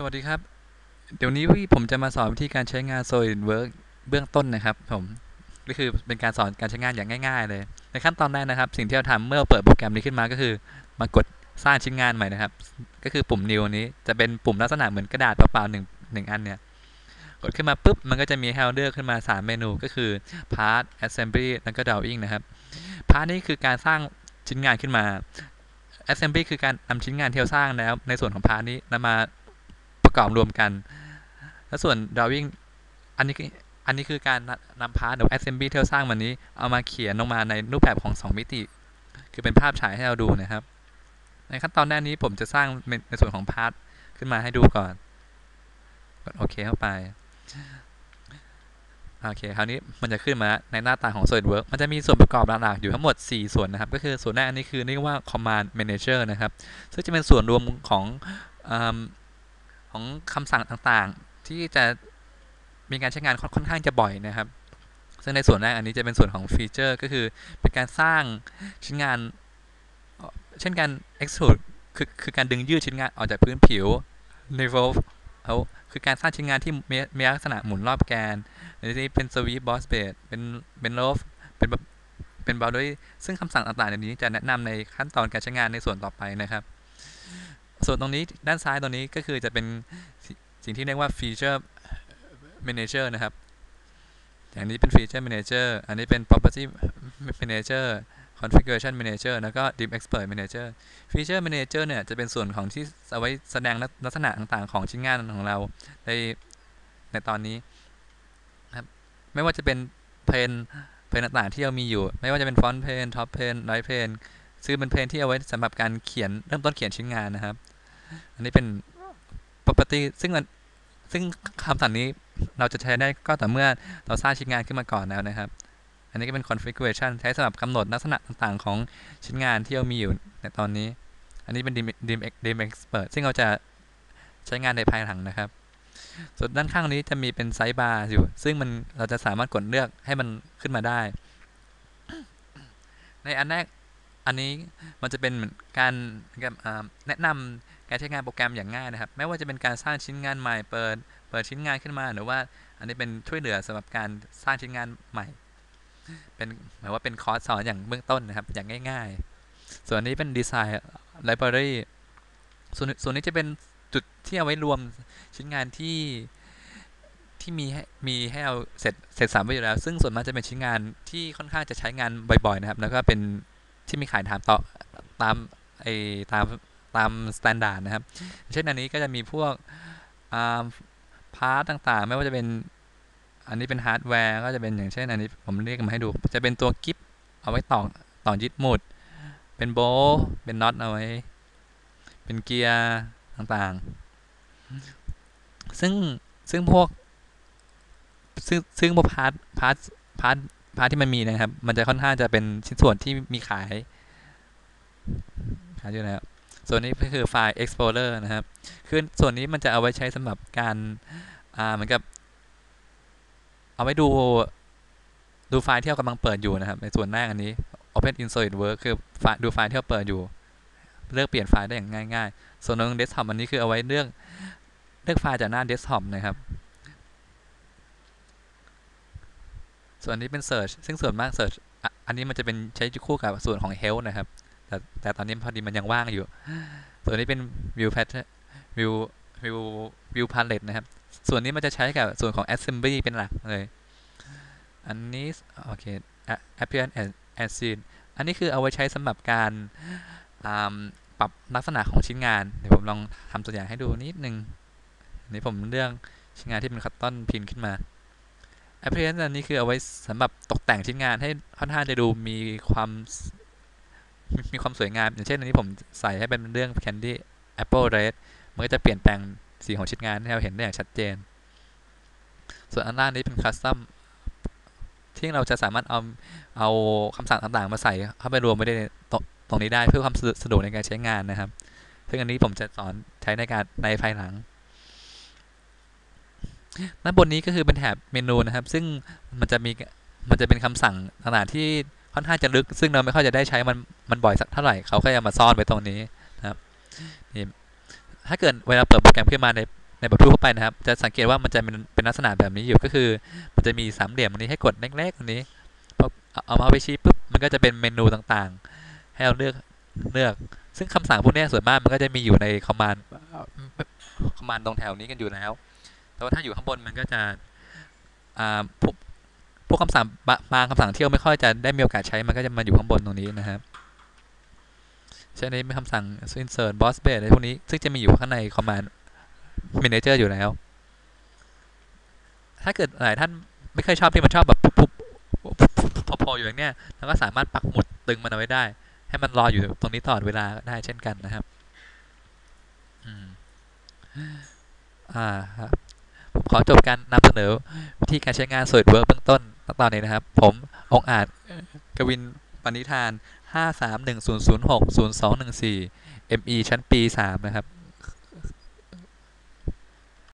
สวัสดีครับ เดี๋ยวนี้ผมจะมาสอนวิธีการใช้งาน SolidWorks เบื้องต้นนะครับ ผมก็คือเป็นการสอนการใช้งานอย่างง่าย ๆ เลย ในขั้นตอนแรกนะครับ สิ่งที่เราทำเมื่อเราเปิดโปรแกรมนี้ขึ้นมาก็คือ มากดสร้างชิ้นงานใหม่นะครับ ก็คือปุ่ม new นี้จะเป็นปุ่มลักษณะเหมือนกระดาษเปล่าๆหนึ่งหนึ่งอันเนี่ยกดขึ้นมาปุ๊บมันก็จะมีให้เราเลือกขึ้นมา 3 เมนูก็คือ part assembly แล้วก็ drawing นะครับ part นี้คือการสร้างชิ้นงานขึ้นมา assembly คือการนำชิ้นงานที่เราสร้างแล้ว ในส่วนของ part นี้นำมา กอบรวมกัน แล้วส่วน drawing อันนี้อันนี้คือการนำพาร์ทหรือ assembly ที่เราสร้างมันนี้เอามาเขียนลงมาในรูปแบบของ 2 มิติ คือเป็นภาพฉายให้เราดูนะครับ ในขั้นตอนแรกนี้ผมจะสร้างในส่วนของพาร์ทขึ้นมาให้ดูก่อนกดโอเคเข้าไปโอเคคราวนี้มันจะขึ้นมาในหน้าตาของ SolidWorks มันจะมีส่วนประกอบหลักๆอยู่ทั้งหมด 4 ส่วนนะครับ ก็คือส่วนแรกอันนี้คือเรียกว่า Command Manager นะครับ ซึ่งจะเป็นส่วนรวมของ ของคำสั่งต่างๆ ที่จะมีการใช้งานค่อนข้างจะบ่อยนะครับ ซึ่งในส่วนแรกอันนี้จะเป็นส่วนของฟีเจอร์ก็คือเป็นการสร้างชิ้นงาน เช่นการ extrude คือคือการดึงยืดชิ้นงานออกจากพื้นผิว revolve เอาคือการสร้างชิ้นงานที่มีมีลักษณะหมุนรอบแกนในที่เป็น sweep boss base เป็นเป็น loaf เป็นเป็น boundary ซึ่งคำสั่งต่างๆในนี้จะแนะนำในขั้นตอนการใช้งานในส่วนต่อไปนะครับ ส่วนตรงนี้ด้านซ้ายตรงนี้ก็คือจะเป็นสิ่งที่เรียกว่า feature manager นะครับ อย่างนี้เป็น feature manager อันนี้เป็น property manager configuration manager แล้วก็ dim expert manager feature manager เนี่ยจะเป็นส่วนของที่เอาไว้แสดงลักษณะต่างๆ ของชิ้นงานของเราในในตอนนี้ครับไม่ว่าจะเป็นเพนเพนต่างๆที่เรามีอยู่ ไม่ว่าจะเป็น front pane top pane right pane ซึ่งเป็นเพนที่เอาไว้สำหรับการเขียนเริ่มต้นเขียนชิ้นงานนะครับ อันนี้เป็น property ซึ่งซึ่งคำสั่งนี้เราจะใช้ได้ก็ต่อเมื่อเราสร้างชิ้นงานขึ้นมาก่อนแล้วนะครับ อันนี้ก็เป็น configuration ใช้สำหรับกำหนดลักษณะต่างๆ ของชิ้นงานที่เรามีอยู่ในตอนนี้ อันนี้เป็น dim dim expert ซึ่งเราจะใช้งานในภายหลังนะครับ ส่วนด้านข้างนี้จะมีเป็นไซส์บาร์อยู่ ซึ่งมันเราจะสามารถกดเลือกให้มันขึ้นมาได้ ในอันแรก อันนี้มันจะเป็นการแนะนำการใช้งานโปรแกรมอย่างง่ายนะครับ ไม่ว่าจะเป็นการสร้างชิ้นงานใหม่เปิด เปิดชิ้นงานขึ้นมา หรือว่าอันนี้เป็นช่วยเหลือสำหรับการสร้างชิ้นงานใหม่ เป็นหมายว่าเป็นคอร์สสอนอย่างเบื้องต้นนะครับ อย่างง่าย ๆ ส่วนนี้เป็นดีไซน์ไลบรารีส่วนส่วนนี้จะเป็นจุดที่เอาไว้รวมชิ้นงานที่ที่มีให้มีให้เราเสร็จเสร็จสามไปอยู่แล้ว ซึ่งส่วนมากจะเป็นชิ้นงานที่ค่อนข้างจะใช้งานบ่อยๆนะครับ แล้วก็เป็น ที่มีขายถามต่อตามไอตามตามสแตนดาร์ดนะครับ เช่นอันนี้ก็จะมีพวกพาร์ตต่างๆ ไม่ว่าจะเป็นอันนี้เป็นฮาร์ดแวร์ก็จะเป็นอย่างเช่น อันนี้ผมเรียกมาให้ดู จะเป็นตัวกิฟเอาไว้ต่อต่อยึดหมุด เป็นโบเป็นน็อตเอาไว้ เป็นเกียร์ต่างๆ ซึ่งซึ่งพวกซึ่งซึ่งพวกพาร์ทพาร์ทพาร์ท พาร์ทที่มันมีนะครับ มันจะค่อนข้างจะเป็นชิ้นส่วนที่มีขายขายอยู่นะครับส่วนนี้ก็คือไฟล์ explorer นะครับ คือส่วนนี้มันจะเอาไว้ใช้สำหรับการเหมือนกับ เอาไว้ดูดูไฟล์ที่เรากำลังเปิดอยู่นะครับ ในส่วนแรกอันนี้ open in solidwork คือดูไฟล์ที่เราเปิดอยู่ เลือกเปลี่ยนไฟล์ได้อย่างง่ายๆ ส่วนตรง desktop อันนี้คือเอาไว้เลือกเลือกไฟล์จากหน้า desktop นะครับ ส่วนนี้เป็น search ซึ่งส่วนมาก search อันนี้มันจะเป็นใช้คู่กับส่วนของ health นะครับ แต่แต่ตอนนี้พอดีมันยังว่างอยู่ ส่วนนี้เป็น view pattern view view view palette นะครับ ส่วนนี้มันจะใช้กับส่วนของ assembly เป็นหลักเลย อันนี้โอเค appearance and scene อันนี้คือเอาไว้ใช้สำหรับการปรับลักษณะของชิ้นงาน เดี๋ยวผมลองทำตัวอย่างให้ดูนิดนึงนี่ผมเลือกชิ้นงานที่เป็นคัตตอนพินขึ้นมา appearance อันนี้คือเอาไว้สำหรับตกแต่งชิ้นงานให้ค่อนข้างจะดูมีความมีความสวยงาม อย่างเช่นอันนี้ผมใส่ให้เป็นเรื่อง Candy Apple Red มันก็จะเปลี่ยนแปลงสีของชิ้นงานให้เราเห็นได้อย่างชัดเจน ส่วนอันล่างนี้เป็นคัสตัมที่เราจะสามารถเอาเอาคำสั่งต่างๆ มาใส่เข้าไปรวมไว้ในตรงนี้ได้เพื่อความสะดวกในการใช้งานนะครับ ซึ่งอันนี้ผมจะสอนใช้ในการในภายหลัง ด้านบนนี้ก็คือเป็นแถบเมนูนะครับ ซึ่งมันจะมีมันจะเป็นคำสั่งต่างๆที่ค่อนข้างจะลึก ซึ่งเราไม่ค่อยจะได้ใช้มันมันบ่อยสักเท่าไหร่เขาก็จะมาซ่อนไว้ตรงนี้นะครับนี่ถ้าเกิดเวลาเปิดโปรแกรมขึ้นมาในในแบบทั่วไปนะครับ จะสังเกตว่ามันจะเป็นเป็นลักษณะแบบนี้อยู่ก็คือ มันจะมีสามเหลี่ยมตรงนี้ให้กดเล็กๆตรงนี้พอเอาเอามาไปชี้ปุ๊บมันก็จะเป็นเมนูต่างๆ ให้เราเลือกเลือก ซึ่งคำสั่งพวกนี้ส่วนมากมันก็จะมีอยู่ในคอมมานด์คอมมานด์ตรงแถวนี้กันอยู่แล้ว แต่ว่าถ้าอยู่ข้างบนมันก็จะพวกพวกคำสั่งบบางคำสั่งเที่เราไม่ค่อยจะได้มีโอกาสใช้มันก็จะมาอยู่ข้างบนตรงนี้นะครับเช่นนี้เป็นคำสั่ง insert boss base อะไรพวกนี้ซึ่งจะมีอยู่ข้างใน command manager อยู่แล้ว ถ้าเกิดหลายท่านไม่เคยชอบที่มันชอบแบบปุ๊บปุ๊บปุ๊บพุบปุ๊บพอๆอยู่อย่างเนี้ยเราก็สามารถปักหมุดตึงมันเอาไว้ได้ ให้มันรออยู่ตรงนี้ตลอดเวลาได้เช่นกันนะครับ อืม อ่าครับ ขอจบการนำเสนอวิธีการใช้งานสูตรเวิร์กเบื้องต้นตอนนี้นะครับ ผมองอาจกวินปณิธาน 53100602114 ME ชั้นปี 3 นะครับ